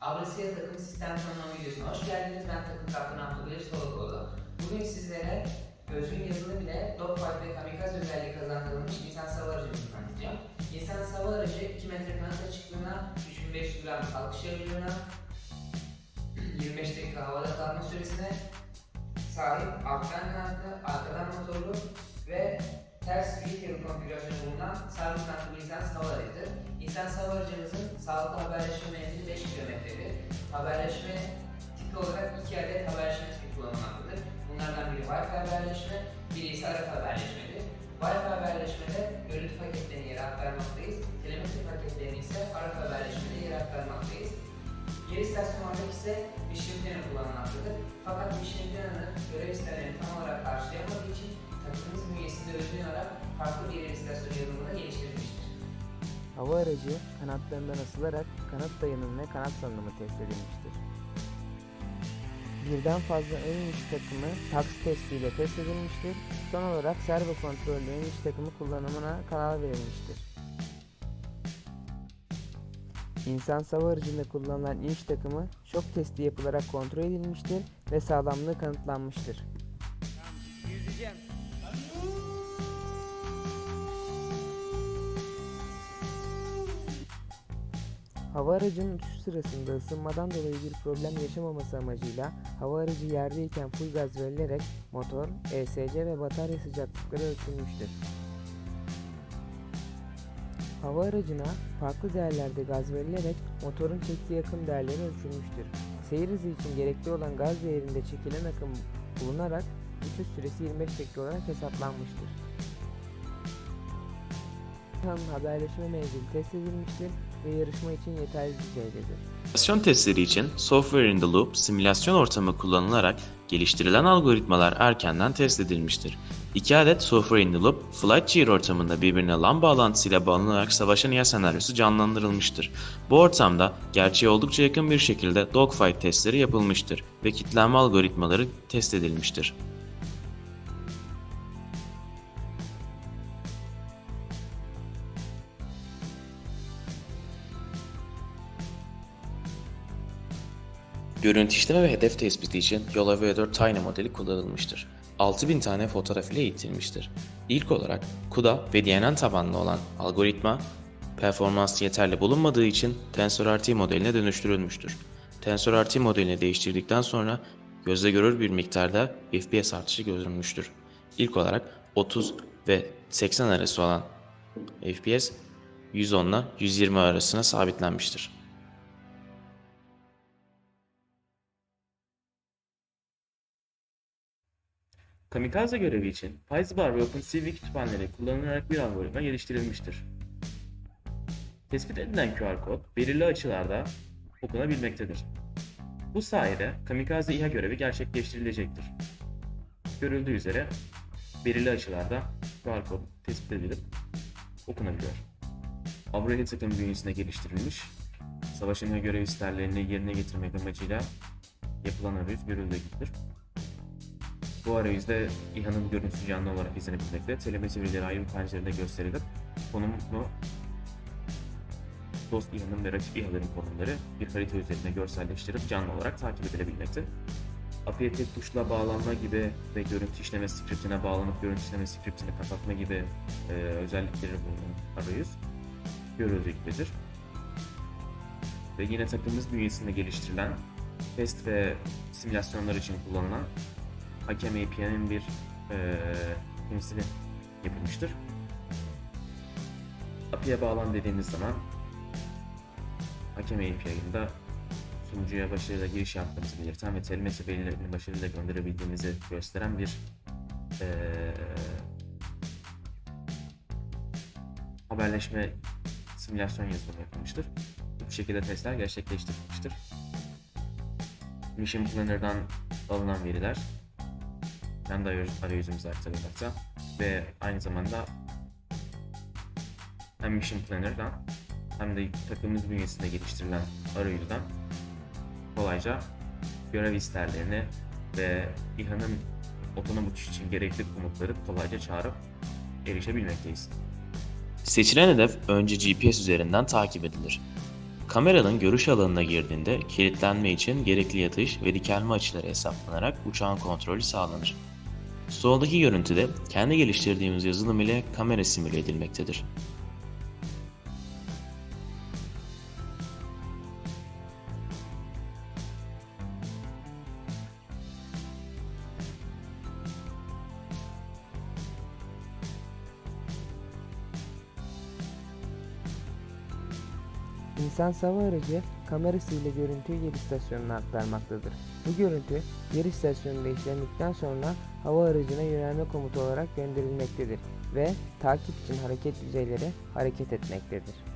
Avrasya takım sistem tanımlama videosuna hoş geldiniz. Ben takım kaptanı Abdülkadir Solokoğlu. Bugün sizlere özgün yazılı bile dogfight ve kamikaze özelliği kazandırılmış insan sava aracını tanıtacağım. İnsan sava aracı 2 metre kanat açıklığına, 3500 gram kalkış ağırlığına, 25 dakika havada kalma süresine sahip alttan kanatlı, arkadan motorlu ve ters vehicle konfigürasyonu bulunan sabit kanatlı bir insan hava aracıdır. İnsan hava aracımızın sağlıklı haberleşme menzili 5 kilometredir. Haberleşme tipi olarak iki adet haberleşme tipi kullanılmaktadır. Bunlardan biri Wi-Fi haberleşme, biri ise RF haberleşmedir. Wi-Fi haberleşmede görüntü paketlerini yere aktarmaktayız. Telemetri paketlerini ise RF haberleşmede yere aktarmaktayız. Geri istasyonlarda ise mission planı kullanılmaktadır. Fakat mission planı görev istemelerini tam olarak karşılayamadığı için takımımız bünyesinde özgün olarak farklı bir geri istasyon yazılımına geliştirilmiştir. Hava aracı kanatlarından asılarak kanat dayanımı ve kanat salınımı test edilmiştir. Birden fazla ön iniş takımı taksi testiyle test edilmiştir. Son olarak servo kontrollü ön iniş takımı kullanımına karar verilmiştir. İnsan hava aracında kullanılan iniş takımı şok testi yapılarak kontrol edilmiştir ve sağlamlığı kanıtlanmıştır. Hava aracının uçuş sırasında ısınmadan dolayı bir problem yaşamaması amacıyla hava aracı yerdeyken full gaz verilerek motor, ESC ve batarya sıcaklıkları ölçülmüştür. Hava aracına farklı değerlerde gaz verilerek motorun çektiği akım değerleri ölçülmüştür. Seyir hızı için gerekli olan gaz değerinde çekilen akım bulunarak uçuş süresi 25 dakika olarak hesaplanmıştır. Haberleşme menzili test edilmiştir ve yarışma için yeterli düzeydedir. Simülasyon testleri için Software in the Loop simülasyon ortamı kullanılarak geliştirilen algoritmalar erkenden test edilmiştir. İki adet Software in the Loop, Flight Gear ortamında birbirine LAN bağlantısıyla bağlanarak savaşan İHA senaryosu canlandırılmıştır. Bu ortamda gerçeğe oldukça yakın bir şekilde dogfight testleri yapılmıştır ve kitlenme algoritmaları test edilmiştir. Görüntü işleme ve hedef tespiti için Yol Aviator Tiny modeli kullanılmıştır. 6000 tane fotoğraf ile eğitilmiştir. İlk olarak CUDA ve DNN tabanlı olan algoritma, performansı yeterli bulunmadığı için TensorRT modeline dönüştürülmüştür. TensorRT modelini değiştirdikten sonra gözle görülür bir miktarda FPS artışı görülmüştür. İlk olarak 30 ve 80 arası olan FPS 110 ile 120 arasına sabitlenmiştir. Kamikaze görevi için PySpark ve OpenCV kütüphaneleri kullanılarak bir algoritma geliştirilmiştir. Tespit edilen QR kod belirli açılarda okunabilmektedir. Bu sayede Kamikaze İHA görevi gerçekleştirilecektir. Görüldüğü üzere belirli açılarda QR kod tespit edilip okunabiliyor. Avrasya takım bünyesinde geliştirilmiş, savaşın görev isterlerini yerine getirmek amacıyla yapılan arayüz görüldüğü gibidir. Bu arayüzde İHA'nın görüntüsü canlı olarak izlenebilmekte. Telemetri verileri ayrı bir pencerede gösterilip konumunu dost İHA'nın ve rakip İHA'ların konumları bir harita üzerinde görselleştirip canlı olarak takip edilebilmekte. API'ye tek tuşla bağlanma gibi ve görüntü işleme skriptine bağlanıp görüntü işleme skriptini kapatma gibi e, özellikleri bulunan arayüz görüldüğü gibidir. Ve yine takımımız bünyesinde geliştirilen test ve simülasyonlar için kullanılan Hakem API'nin bir eee temsili yapılmıştır. API'ye bağlan dediğiniz zaman Hakem API'ında sunucuya başarıyla giriş yaptığımızı belirten ve telemetri verilerini başarıyla gönderebildiğimizi gösteren bir eee haberleşme simülasyon yazılımı yapılmıştır. Bu şekilde testler gerçekleştirilmiştir. Mission Planner'dan alınan veriler kendi arayüz- arayüzümüze aktarılmakta ve aynı zamanda hem Mission Planner'dan hem de takımımız bünyesinde geliştirilen arayüzden kolayca görev isterlerini ve İHA'nın otonom uçuş için gerekli komutları kolayca çağırıp erişebilmekteyiz. Seçilen hedef önce GPS üzerinden takip edilir. Kameranın görüş alanına girdiğinde kilitlenme için gerekli yatış ve dikelme açıları hesaplanarak uçağın kontrolü sağlanır. Soldaki görüntüde kendi geliştirdiğimiz yazılım ile kamera simüle edilmektedir. İnsan hava aracı kamerasıyla görüntüyü yer istasyonuna aktarmaktadır. Bu görüntü yer istasyonunda işlendikten sonra hava aracına yönelme komutu olarak gönderilmektedir ve takip için hareket düzeyleri hareket etmektedir.